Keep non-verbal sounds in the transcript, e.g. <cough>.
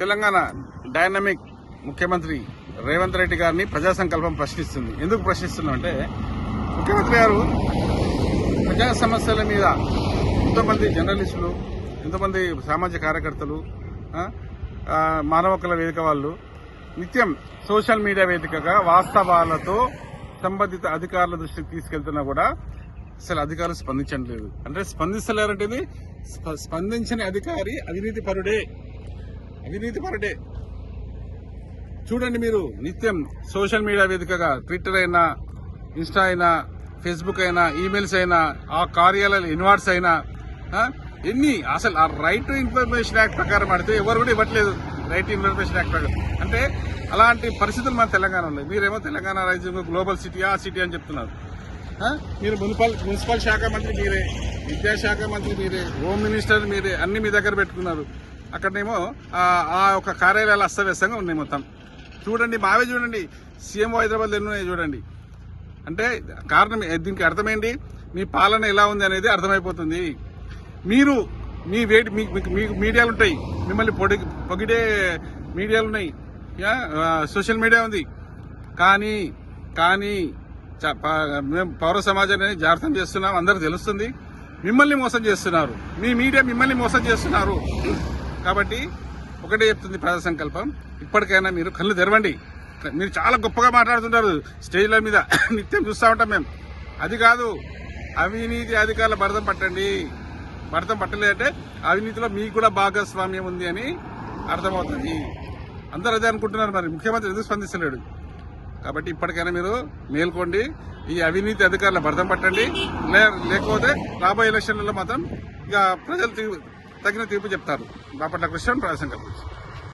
Telangana dynamic ముఖ్యమంత్రి రేవంత్ రెడ్డి గారిని ప్రజా సంకల్పం ప్రశ్నిస్తుంది. ఎందుకు ప్రశ్నిస్తున్నాం అంటే ముఖ్యమంత్రి గారు ప్రజా సమస్యల మీద ఎంతోమంది జర్నలిస్టులు ఎంతోమంది సామాజిక కార్యకర్తలు మానవకుల మానవ హక్కుల వేదిక వాళ్ళు నిత్యం సోషల్ మీడియా వేదికగా వాస్తవాలతో సంబంధిత అధికారుల దృష్టికి తీసుకెళ్తున్నా కూడా అసలు అధికారులు స్పందించడం లేదు అంటే స్పందిస్తలేరంటే ఇది స్ప- స్పందించని అధికారి అవినీతి పరుడే. అవినీతి పరుడే చూడండి మీరు నిత్యం సోషల్ మీడియా వేదికగా ట్విట్టర్ అయినా ఇన్స్టా అయినా ఫేస్బుక్ అయినా ఈమెయిల్స్ అయినా ఆ కార్యాలయాల ఇన్వాట్స్ అయినా ఎన్ని అసలు ఆ రైట్ టు ఇన్ఫర్మేషన్ యాక్ట్ ప్రకారం అడితే ఎవరు కూడా ఇవ్వట్లేదు రైట్ టు ఇన్ఫర్మేషన్ యాక్ట్ ప్రకారం. అంటే అలాంటి పరిస్థితులు మన తెలంగాణలో మీరేమో తెలంగాణ రాజ్యం గ్లోబల్ సిటీ ఆ సిటీ అని చెప్తున్నారు. మీరు మున్సిపల్ మున్సిపల్ శాఖ మంత్రి మీరే విద్యాశాఖ మంత్రి మీరే హోమ్ మినిస్టర్ మీరే అన్ని మీ దగ్గర పెట్టుకున్నారు. అక్కడనేమో ఆ యొక్క కార్యాలయాలు అస్తవ్యస్తంగా ఉన్నాయి మొత్తం. చూడండి మావే చూడండి సీఎం హైదరాబాద్ ఎన్నున్నాయి చూడండి. అంటే కారణం దీనికి అర్థమేంటి? మీ పాలన ఎలా ఉంది అనేది అర్థమైపోతుంది. మీరు మీ వేడి మీ- మీకు- మీడియాలు ఉంటాయి. మిమ్మల్ని పొడి పొగిడే మీడియాలు ఉన్నాయి. యా, సోషల్ మీడియా ఉంది. కానీ కానీ చ- ప- మేము పౌర సమాజాన్ని జాగ్రత్త చేస్తున్నాం అందరు తెలుస్తుంది. మిమ్మల్ని మోసం చేస్తున్నారు. మీ మీడియా మిమ్మల్ని మోసం చేస్తున్నారు. కాబట్టి ఒకటే చెప్తుంది ప్రజా సంకల్పం ఇప్పటికైనా మీరు కళ్ళు తెరవండి. మీరు చాలా గొప్పగా మాట్లాడుతుంటారు స్టేజ్ల మీద. <coughs> నిత్యం చూస్తూ ఉంటాం మేము. అది కాదు అవినీతి అధికారుల భరతం పట్టండి. భరతం పట్టలేదంటే అవినీతిలో మీకు కూడా భాగస్వామ్యం ఉంది అని అర్థమవుతుంది. అందరూ అదే అనుకుంటున్నారు మరి. ముఖ్యమంత్రి ఎందుకు స్పందిస్తలేడు? కాబట్టి ఇప్పటికైనా మీరు మేల్కోండి. ఈ అవినీతి అధికారుల భర్తం పట్టండి. లే- లేకపోతే రాబోయే ఎలక్షన్లలో మాత్రం ఇక ప్రజలు తగిన తీర్పు చెప్తారు. బాపట్ల కృష్ణ ప్రజా సంకల్పం